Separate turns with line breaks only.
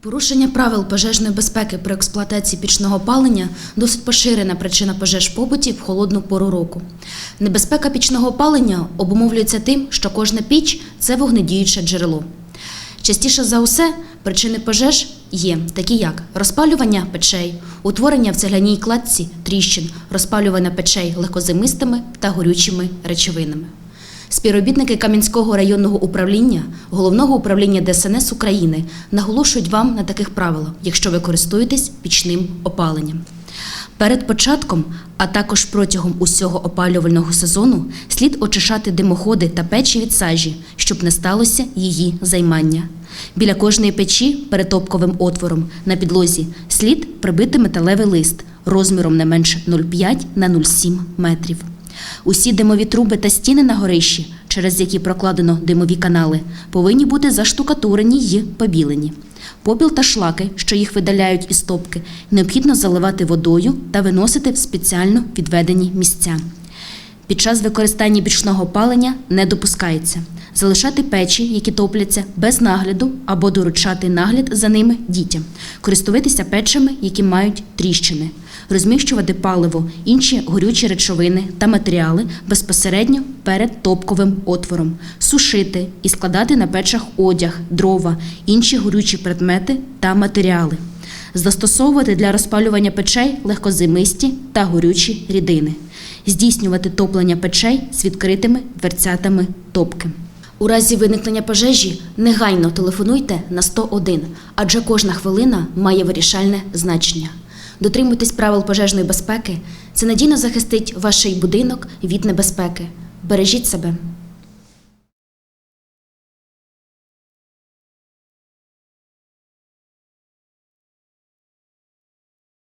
Порушення правил пожежної безпеки при експлуатації пічного опалення досить поширена причина пожеж побуті в холодну пору року. Небезпека пічного опалення обумовлюється тим, що кожна піч це вогнедіюче джерело. Частіше за усе причини пожеж є такі як розпалювання печей, утворення в цегляній кладці тріщин, розпалювання печей легкозимистими та горючими речовинами. Співробітники Кам'янського районного управління Головного управління ДСНС України наголошують вам на таких правилах, якщо ви користуєтесь пічним опаленням. Перед початком, а також протягом усього опалювального сезону, слід очищати димоходи та печі від сажі, щоб не сталося її займання. Біля кожної печі перед топковим отвором на підлозі слід прибити металевий лист розміром не менше 0,5 на 0,7 метрів. Усі димові труби та стіни на горищі, через які прокладено димові канали, повинні бути заштукатурені й побілені. Попіл та шлаки, що їх видаляють із топки, необхідно заливати водою та виносити в спеціально відведені місця. Під час використання бічного палення не допускається залишати печі, які топляться, без нагляду або доручати нагляд за ними дітям, користуватися печами, які мають тріщини, розміщувати паливо, інші горючі речовини та матеріали безпосередньо перед топковим отвором, сушити і складати на печах одяг, дрова, інші горючі предмети та матеріали. Застосовувати для розпалювання печей легкозимисті та горючі рідини, здійснювати топлення печей з відкритими дверцятами топки. У разі виникнення пожежі негайно телефонуйте на 101, адже кожна хвилина має вирішальне значення. Дотримуйтесь правил пожежної безпеки. Це надійно захистить ваш будинок від небезпеки. Бережіть себе.